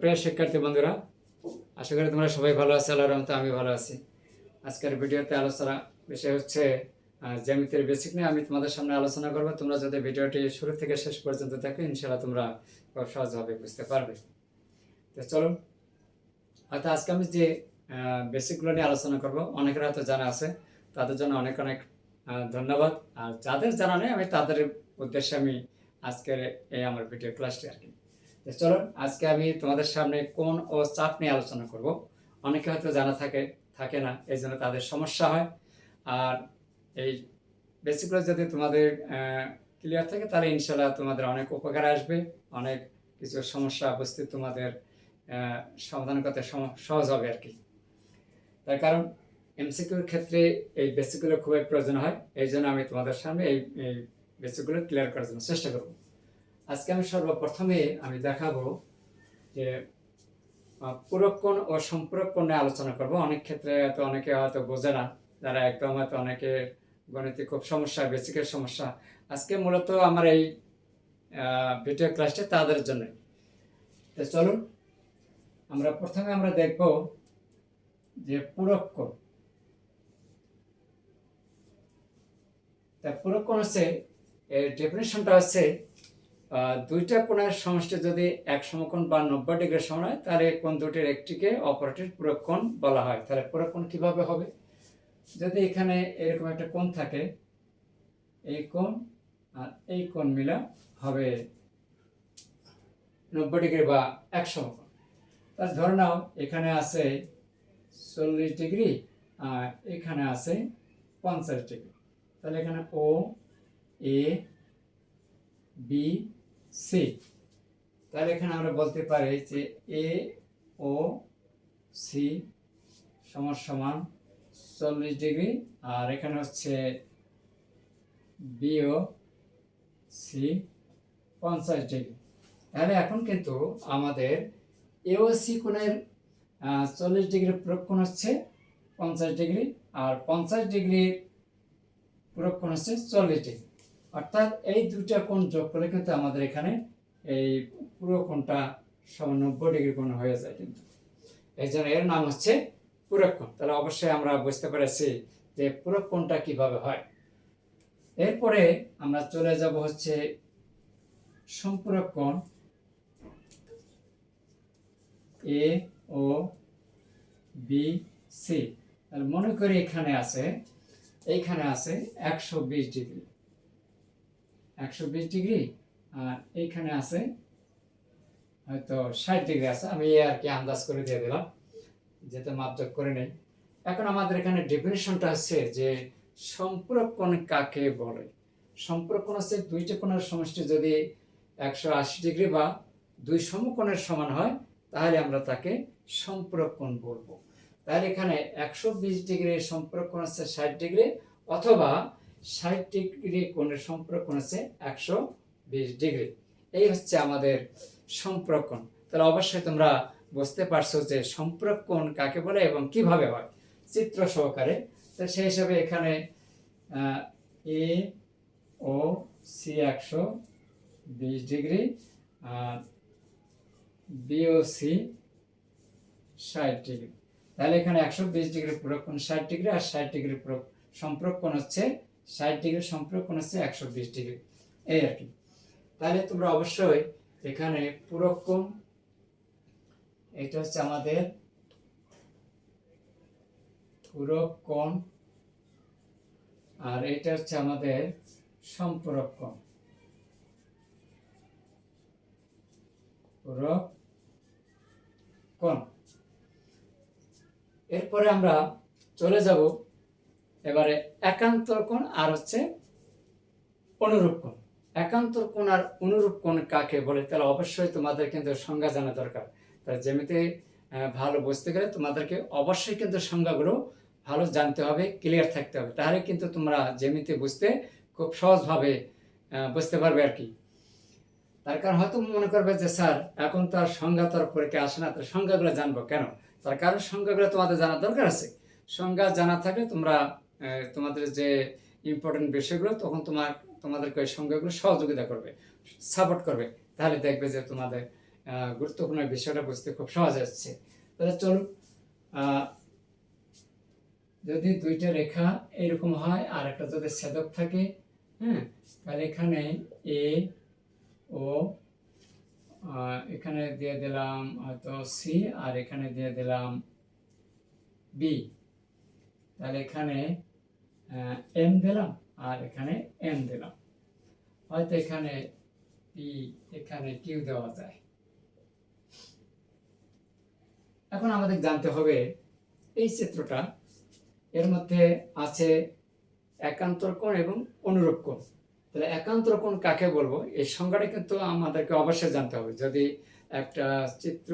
প্রিয় শিক্ষার্থী বন্ধুরা, আশা করি তোমরা সবাই ভালো আছো, আল্লাহর রহমতে আমি ভালো আছি। আজকের ভিডিওতে আলোচনা বিষয় হচ্ছে জ্যামিতির বেসিক নিয়ে আমি তোমাদের সামনে আলোচনা করব। তোমরা যদি ভিডিওটি শুরু থেকে শেষ পর্যন্ত দেখো, ইনশাআল্লাহ তোমরা খুব সহজভাবে বুঝতে পারবে। তো চলো, হয়তো আজকে আমি যে বেসিকগুলো নিয়ে আলোচনা করব, অনেকের হয়তো জানা আছে, তাদের জন্য অনেক অনেক ধন্যবাদ। আর যাদের জানা নেই, আমি তাদের উদ্দেশ্যে আমি আজকের এই আমার ভিডিও ক্লাসটি আর কি। চলো, আজকে আমি তোমাদের সামনে কোন ও চাপ নিয়ে আলোচনা করব। অনেকে হয়তো জানা থাকে থাকে না, এই জন্য তাদের সমস্যা হয়। আর এই বেসিকগুলো যদি তোমাদের ক্লিয়ার থাকে, তাহলে ইনশাল্লাহ তোমাদের অনেক উপকার আসবে, অনেক কিছু সমস্যা বুঝতে তোমাদের সমাধান করতে সহজ হবে আর কি। তার কারণ এমসিকিউর ক্ষেত্রে এই বেসিকগুলো খুবই প্রয়োজন হয়, এই জন্য আমি তোমাদের সামনে এই বেসিকগুলো ক্লিয়ার করার জন্য চেষ্টা করব। আজকে আমি সর্বপ্রথমে আমি দেখাবো যে পুরক্ষণ ও সম্পূরকক্ষণ নিয়ে আলোচনা করব। অনেক ক্ষেত্রে হয়তো অনেকে হয়তো বোঝে না, যারা একদম হয়তো অনেকে গণিতে খুব সমস্যা বেসিকের সমস্যা। আজকে মূলত আমার এই ভিডিও ক্লাসটা তাদের জন্য। তো চলুন, আমরা প্রথমে আমরা দেখব যে পুরক্ষণ। তা পুরক্ষণ হচ্ছে, এর ডেফিনেশনটা হচ্ছে দুইটা কোণের সমষ্টি যদি এক সমকোণ বা নব্বই ডিগ্রি সমান হয়, তাহলে কোণ দুটির একটিকে অপরটির পুরক্ষণ বলা হয়। তাহলে পুরক্ষণ কীভাবে হবে? যদি এখানে এরকম একটা কোণ থাকে, এই কোণ আর এই কোণ মিলা হবে নব্বই ডিগ্রি বা এক সমকোণ। তার ধরে নাও, এখানে আছে চল্লিশ ডিগ্রি আর এখানে আছে পঞ্চাশ ডিগ্রি। তাহলে এখানে ও এ বি সি তাহলে এখানে আমরা বলতে পারি যে এ ও সি সমান সমান চল্লিশ ডিগ্রি। আর এখানে হচ্ছে বি ও সি পঞ্চাশ ডিগ্রি। তাহলে এখন কিন্তু আমাদের এও সি কোণের চল্লিশ ডিগ্রি প্রক্ষণ হচ্ছে পঞ্চাশ ডিগ্রি। আর পঞ্চাশ ডিগ্রির প্রক্ষণ হচ্ছে চল্লিশ ডিগ্রি। অর্থাৎ এই দুটা কোণ যোগ করলে কিন্তু আমাদের এখানে এই পুরো কোণটা সমান নব্বই ডিগ্রি কোণ হয়ে যায় কিন্তু। এই জন্য এর নাম হচ্ছে পুরক্ষণ তাহলে অবশ্যই আমরা বুঝতে পেরেছি যে পুরক্ষণটা কীভাবে হয়। এরপরে আমরা চলে যাব হচ্ছে সম্পূরক কোণ এ, ও, বি, সি। তাহলে মনে করি এখানে আছে, এইখানে আছে একশো বিশ ডিগ্রি। একশো বিশ ডিগ্রি, আর এইখানে আছে হয়তো ষাট ডিগ্রি আছে। আমি এই আর কি আন্দাজ করে দিয়ে দিলাম যেতে মাপজোক করে নেই। এখন আমাদের এখানে ডেফিনেশনটা হচ্ছে যে সম্পূরক কোণ কাকে বলে? সম্পূরক কোণ হচ্ছে দুইটা কোণের সমষ্টি। যদি একশো আশি ডিগ্রি বা দুই সমকোণের সমান হয়, তাহলে আমরা তাকে সম্পূরক কোণ বলব। তাহলে এখানে একশো বিশ ডিগ্রির সম্পর্ক কোণ হচ্ছে ষাট ডিগ্রি, অথবা ষাট ডিগ্রি কোণের সম্পর্ক হচ্ছে একশো বিশ ডিগ্রি। এই হচ্ছে আমাদের সম্পর্ক তাহলে অবশ্যই তোমরা বুঝতে পারছ যে সম্পর্ক কোণ কাকে বলে এবং কীভাবে হয়। চিত্র সহকারে। তো সেই হিসাবে এখানে এ, ও, সি একশো বিশ ডিগ্রি, আর বিও সি ষাট ডিগ্রি। তাহলে এখানে একশো বিশ ডিগ্রি পুরক্ষণ ষাট ডিগ্রি, আর ষাট ডিগ্রি সম্পর্কণ হচ্ছে ষাট ডিগ্রি সম্পর্কণ হচ্ছে একশো বিশ ডিগ্রি। এই আর কি। তাহলে তোমরা অবশ্যই এখানে পুরক্ষণ এটা হচ্ছে আমাদের পুরক্ষণ আর এটা হচ্ছে আমাদের পুরক্ষণ এরপরে আমরা চলে যাব এবারে একান্তর কোণ আর হচ্ছে অনুরূপ কোণ। একান্তর কোণ আর অনুরূপ কোণ কাকে বলে? তাহলে অবশ্যই তোমাদের কিন্তু সংজ্ঞা জানা দরকার। তাই যেমিতে ভালো বুঝতে গেলে তোমাদেরকে অবশ্যই কিন্তু সংজ্ঞাগুলো ভালো জানতে হবে ক্লিয়ার থাকতে হবে। তাহলে কিন্তু তোমরা যেমিতে বুঝতে খুব সহজভাবে বুঝতে পারবে আর কি। তার কারণ হয়তো মনে করবে যে, স্যার, এখন তো আর সংজ্ঞা তোর পরীক্ষা আসে না তো সংজ্ঞাগুলো জানব কেন? তার কারণ সংজ্ঞাগুলো তোমাদের জানার দরকার আছে। সংজ্ঞা জানা থাকলে তোমরা তোমাদের যে ইম্পর্টেন্ট বিষয়গুলো, তখন তোমার, তোমাদেরকে ওই সংজ্ঞাগুলো সহযোগিতা করবে সাপোর্ট করবে। তাহলে দেখবে যে তোমাদের গুরুত্বপূর্ণ বিষয়টা বুঝতে খুব সহজ হচ্ছে। তাহলে চলুন যদি দুইটা রেখা এরকম হয়, আর একটা যদি ছেদক থাকে হ্যাঁ তাহলে এখানে এ ও এখানে দিয়ে দিলাম হয়তো সি আর এখানে দিয়ে দিলাম বি তাহলে এখানে এম দিলাম, আর এখানে এম দিলাম। হয়তো এখানে পি এখানে কিউ দেওয়া যায়। এখন আমাদের জানতে হবে, এই চিত্রটা এর মধ্যে আছে একান্তর কোণ এবং অনুরূপ কোণ। তাহলে একান্তর কোণ কাকে বলব? এই সংজ্ঞাটা কিন্তু আমাদেরকে অবশ্যই জানতে হবে। যদি একটা চিত্র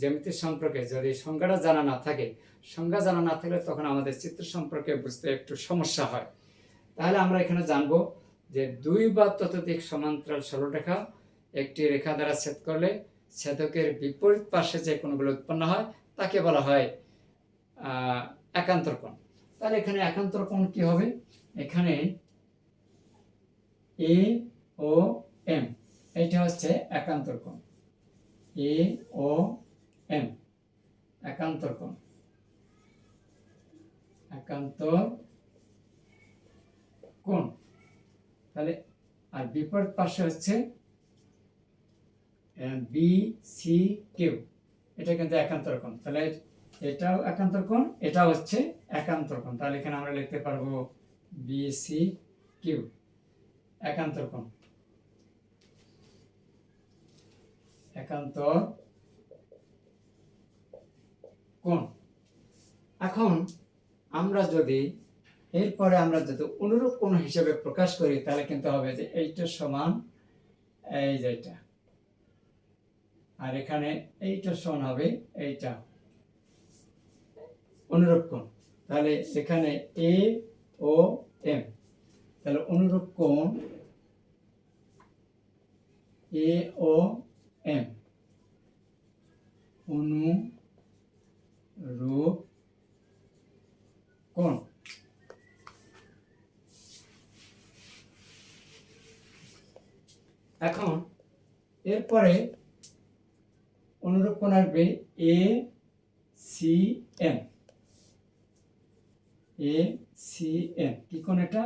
জ্যামিতি সম্পর্কে যদি সংজ্ঞাটা জানা না থাকে সংজ্ঞা জানা না থাকলে তখন আমাদের চিত্র সম্পর্কে বুঝতে একটু সমস্যা হয়। তাহলে আমরা এখানে জানব যে দুই বা ততোধিক সমান্তরাল সরলরেখা একটি রেখা দ্বারা ছেদ করলে ছেদকের বিপরীত পাশে যে কোণগুলো উৎপন্ন হয় তাকে বলা হয় আহ, একান্তর তাহলে এখানে একান্তর কোণ কি হবে? এখানে এ ও এম এইটা হচ্ছে একান্তর কোণ। এ ও এম একান্তর কোণ একান্তর কোণ তাহলে আর বিপরীত পাশে হচ্ছে বি, সি, কিউ। এটা কিন্তু একান্তর কোণ তাহলে এটাও একান্তর কোণ এটাও হচ্ছে একান্তর কোণ তাহলে এখানে আমরা লিখতে পারব বি, সি, কিউ। একান্তর কোণ একান্তর কোণ। এখন আমরা যদি এরপরে আমরা যদি অনুরূপ কোণ হিসেবে প্রকাশ করি, তাহলে কিন্তু হবে যে এইটা সমান এই যে এটা আর এখানে এইটা সমান হবে এইটা। অনুরূপ কোণ। তাহলে এখানে এ ও এম। তাহলে অনুরূপ কোণ এ ও এম অনুরূপ কোণ এখন এরপরে অনুরূপ কোণ আসবে A C M A C M কি কোণ এটা?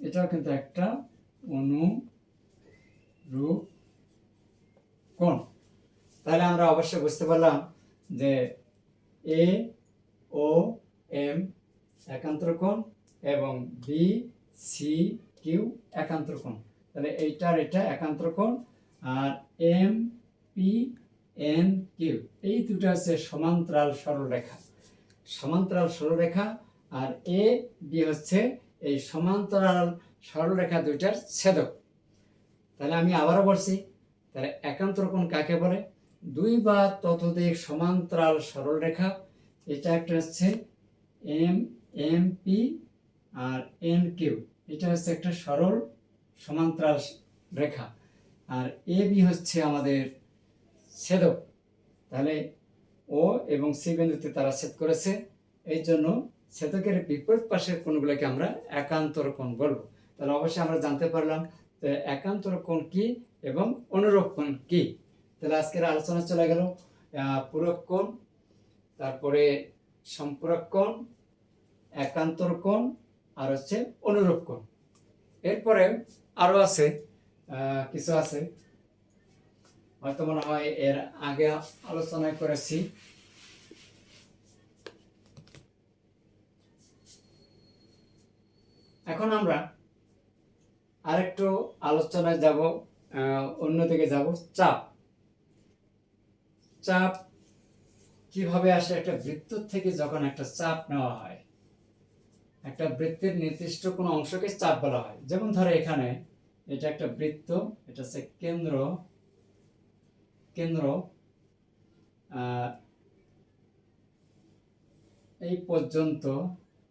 এটাও কিন্তু একটা অনুরূপ কোণ তাহলে আমরা অবশ্যই বুঝতে পারলাম যে এ ও এম একান্তর কোণ এবং বি সি কিউ একান্তর কোণ। তাহলে এইটার এটা একান্তর কোণ আর এম পি এন কিউ এই দুটো হচ্ছে সমান্তরাল সরলরেখা। সমান্তরাল সরলরেখা আর এ বি হচ্ছে এই সমান্তরাল সরলরেখা দুইটার ছেদক। তাহলে আমি আবারও বলছি তাহলে একান্তর কোণ কাকে বলে? দুই বা ততোধিক সমান্তরাল সরলরেখা এটা একটা হচ্ছে এম এম পি আর এন কিউ এটা হচ্ছে একটা সরল সমান্তরাল রেখা। আর এ বি হচ্ছে আমাদের ছেদক। তাহলে ও এবং সি বিন্দুতে তারা ছেদ করেছে। এই জন্য ছেদকের বিপরীত পাশের কোণগুলোকে আমরা একান্তর কোণ বলব। তাহলে অবশ্যই আমরা জানতে পারলাম যে একান্তর কোণ কি? এবং অনুরূপ কোণ কি? তাহলে আজকের আলোচনা চলে গেল আহ, পূরক তারপরে সম্পূরক কোণ একান্তর কোণ আর হচ্ছে অনুরূপ কোণ। এরপরে আরও আছে কিছু আছে। হয়তো মনে হয় এর আগে আলোচনা করেছি। এখন আমরা আরেকটু আলোচনায় যাব অন্যদিকে যাব। চাপ। চাপ কীভাবে আসে? একটা বৃত্ত থেকে যখন একটা চাপ নেওয়া হয়, একটা বৃত্তের নির্দিষ্ট কোনো অংশকে চাপ বলা হয়। যেমন ধরো এখানে, এটা একটা বৃত্ত, এটা হচ্ছে কেন্দ্র কেন্দ্র এই পর্যন্ত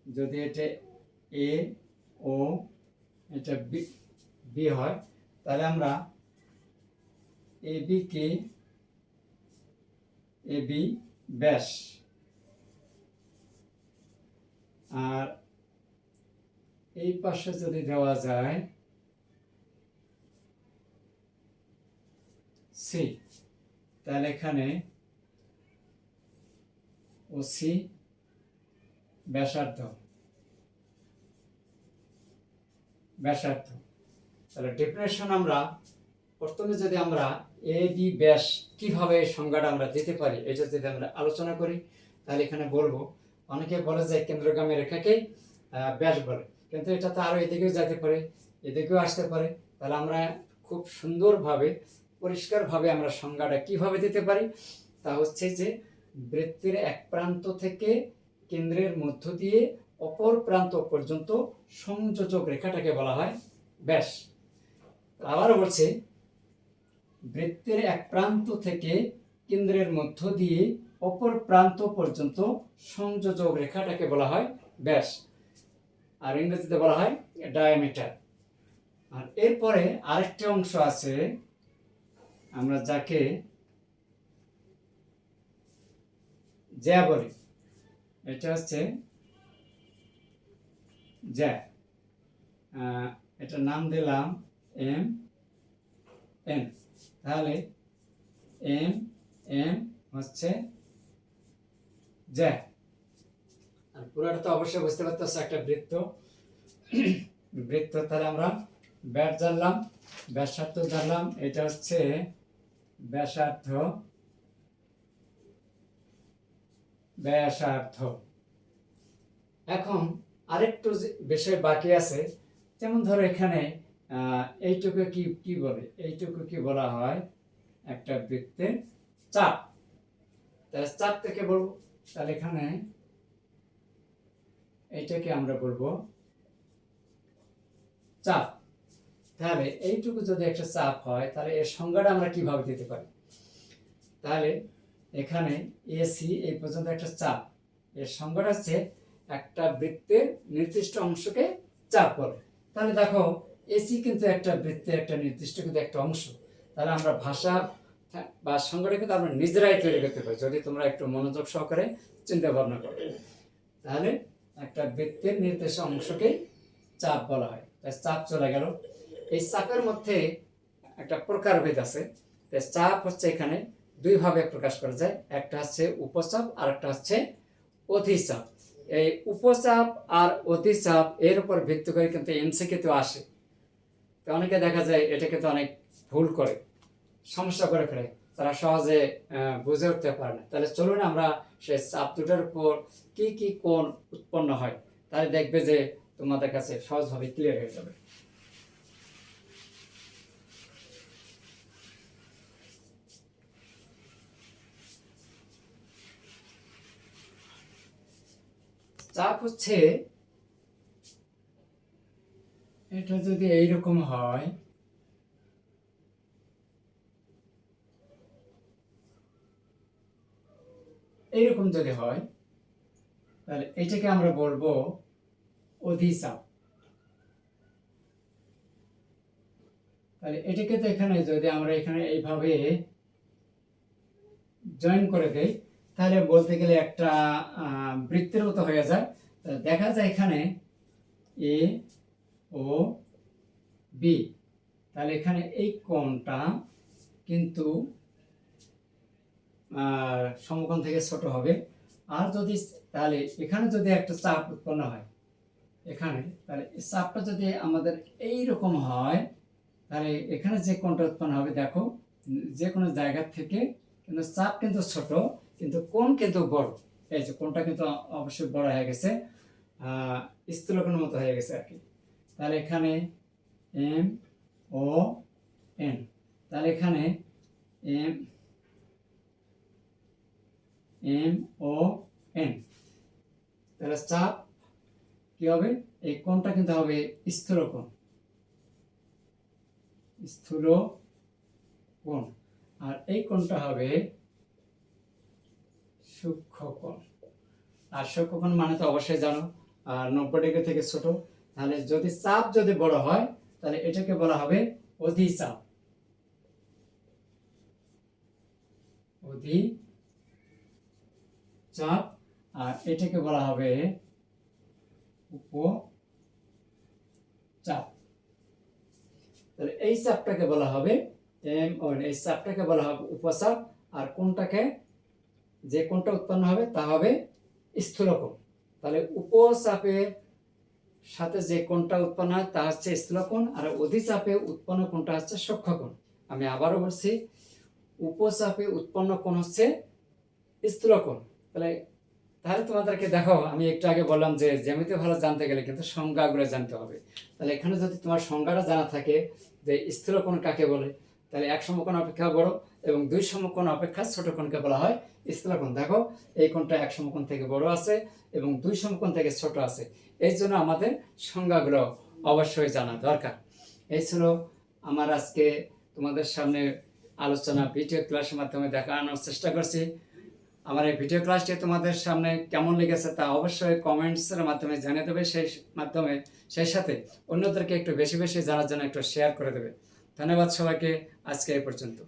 যদি এটা এ, ও, এটা বি হয় তাহলে আমরা এ বিকে এ বি ব্যাস। আর এই পাশে যদি দেওয়া যায়, সি, তাহলে এখানে ও সি ব্যাসার্ধ ব্যাসার্ধ। তাহলে ডেফিনেশন আমরা প্রথমে যদি আমরা এ বি ব্যাস কীভাবে সংজ্ঞাটা আমরা দিতে পারি, এটা যদি আমরা আলোচনা করি, তাহলে এখানে বলব, অনেকে বলে যে কেন্দ্রগামী রেখাকেই ব্যাস বলে। কিন্তু এটা তো আরও এদিকেও যেতে পারে, এদিকেও আসতে পারে। তাহলে আমরা খুব সুন্দরভাবে, পরিষ্কারভাবে আমরা সংজ্ঞাটা কীভাবে দিতে পারি, তা হচ্ছে যে বৃত্তের এক প্রান্ত থেকে কেন্দ্রের মধ্য দিয়ে অপর প্রান্ত পর্যন্ত সংযোজক রেখাটাকে বলা হয় ব্যাস আবারও বলছে, বৃত্তের এক প্রান্ত থেকে কেন্দ্রের মধ্য দিয়ে অপর প্রান্ত পর্যন্ত সংযোজক রেখাটাকে বলা হয় ব্যাস। আর ইংরেজিতে বলা হয় ডায়ামিটার। আর এরপরে আরেকটি অংশ আছে, আমরা যাকে জ্যা বলি, এটা হচ্ছে জ্যা। এটার নাম দিলাম এম এন তাহলে এম এম হচ্ছে আর পুরোটা তো অবশ্যই বুঝতে পারতেছ, একটা বৃত্ত। বৃত্ত তাহলে আমরা ব্যাট জানলাম, ব্যাসার্ধ জানলাম, এটা হচ্ছে ব্যাসার্ধ ব্যাসার্ধ। এখন আরেকটু বিষয় বাকি আছে, যেমন ধরো এখানে এইটুকু কি কি বলে? এইটুকু কি বলা হয় একটা বৃত্তের চাপ? তাহলে চাপ থেকে বলব? তাহলে এখানে এইটাকে আমরা বলব চাপ। তাহলে এইটুকু যদি একটা চাপ হয়, তাহলে এর সংজ্ঞাটা আমরা কীভাবে দিতে পারি? তাহলে এখানে এসি এই পর্যন্ত একটা চাপ। এর সংজ্ঞাটা হচ্ছে একটা বৃত্তের নির্দিষ্ট অংশকে চাপ বলে। তাহলে দেখো এসি কিন্তু একটা বৃত্তের একটা নির্দিষ্ট কিন্তু একটা অংশ। তাহলে আমরা ভাষা বা সংজ্ঞাটা কিন্তু আমরা নিজেরাই তৈরি করতে পারি, যদি তোমরা একটু মনোযোগ সহকারে চিন্তা ভাবনা করো। তাহলে একটা বৃত্তের নির্দিষ্ট অংশকে চাপ বলা হয়। তাই চাপ চলে গেল। এই চাপের মধ্যে একটা প্রকারভেদ আছে। তাই চাপ হচ্ছে এখানে দুইভাবে প্রকাশ করা যায়। একটা হচ্ছে উপচাপ আর একটা হচ্ছে অধিচাপ। এই উপচাপ আর অধিচাপ এর উপর ভিত্তি করে কিন্তু এমসিকে তো আসে। অনেকে দেখা যায় এটাকে তো অনেক ভুল করে, সমস্যা করে ফেলে। তারা সহজে বুঝে উঠতে পারে না। তাহলে চলুন আমরা সেই চাপ দুটোর উপর কি কি কোণ উৎপন্ন হয়, তাহলে দেখবে যে তোমাদের কাছে সহজভাবে ক্লিয়ার হয়ে যাবে। চাপ হচ্ছে এটা যদি এইরকম হয়, এইরকম যদি হয়, তাহলে এটাকে আমরা বলব অধিচাপ তাহলে এটাকে তো এখানে যদি আমরা এখানে এইভাবে জয়েন করে দেই, তাহলে বলতে গেলে একটা বৃত্তের মতো হয়ে যায়। দেখা যায় এখানে এ ও বি। তাহলে এখানে এই কোণটা কিন্তু সমকোণ থেকে ছোট হবে। আর যদি, তাহলে এখানে যদি একটা চাপ উৎপন্ন হয়, এখানে, তাহলে চাপটা যদি আমাদের এই রকম হয়, তাহলে এখানে যে কোণটা উৎপন্ন হবে, দেখো, যে কোনো জায়গা থেকে কিন্তু চাপ কিন্তু ছোট, কিন্তু কোণ কিন্তু বড়। এই যে কোণটা কিন্তু অবশ্যই বড় হয়ে গেছে স্থূলকোণের মতো হয়ে গেছে আর কি। তাহলে এখানে এম ও এন। তাহলে এখানে এম এম ও এন। তাহলে চাপ কি হবে? এই কোণটা কিন্তু হবে স্থূল কোণ। স্থূল কোণ। আর এই কোণটা হবে সূক্ষ্ম কোণ। আর সূক্ষ্ম কোণ মানে তো অবশ্যই জানো, আর নব্বই ডিগ্রি থেকে ছোট। তাহলে যদি চাপ যদি বড় হয়, তাহলে এটাকে বলা হবে অধিচাপ অধি চাপ আর এটাকে বলা হবে উপ চাপ তাহলে এই চাপটাকে বলা হবে এম এই চাপটাকে বলা হবে উপচাপ, আর কোনটাকে? যে কোনটা উৎপন্ন হবে, তা হবে স্থূলকোণ। তাহলে উপচাপের সাথে যে কোণটা উৎপন্ন হয় তা হচ্ছে স্থূলকোণ আর অধিচাপে উৎপন্ন কোণটা হচ্ছে সূক্ষ্মকোণ আমি আবারও বলছি, উপচাপে উৎপন্ন কোণ হচ্ছে স্থূলকোণ তাহলে তাহলে তোমাদেরকে দেখো, আমি একটু আগে বললাম যে জ্যামিতি ভালো জানতে গেলে কিন্তু সংজ্ঞাগুলো জানতে হবে। তাহলে এখানে যদি তোমার সংজ্ঞাটা জানা থাকে যে স্থূলকোণ কাকে বলে তাহলে এক সমকোণ অপেক্ষা বড় এবং দুই সমকোণ অপেক্ষা ছোট কোণকে বলা হয় স্থূলকোণ দেখো, এই কোণটা এক সমকোণ থেকে বড় আছে এবং দুই সমকোণ থেকে ছোট আছে। এই জন্য আমাদের সংজ্ঞাগুলো অবশ্যই জানা দরকার। এই ছিল আমার আজকে তোমাদের সামনে আলোচনা ভিডিও ক্লাসের মাধ্যমে দেখানোর চেষ্টা করছি। আমার এই ভিডিও ক্লাসটি তোমাদের সামনে কেমন লেগেছে তা অবশ্যই কমেন্টসের মাধ্যমে জানিয়ে দেবে। সেই মাধ্যমে, সেই সাথে অন্যদেরকে একটু বেশি বেশি জানার জন্য একটু শেয়ার করে দেবে। ধন্যবাদ সবাইকে। আজকে এই পর্যন্ত।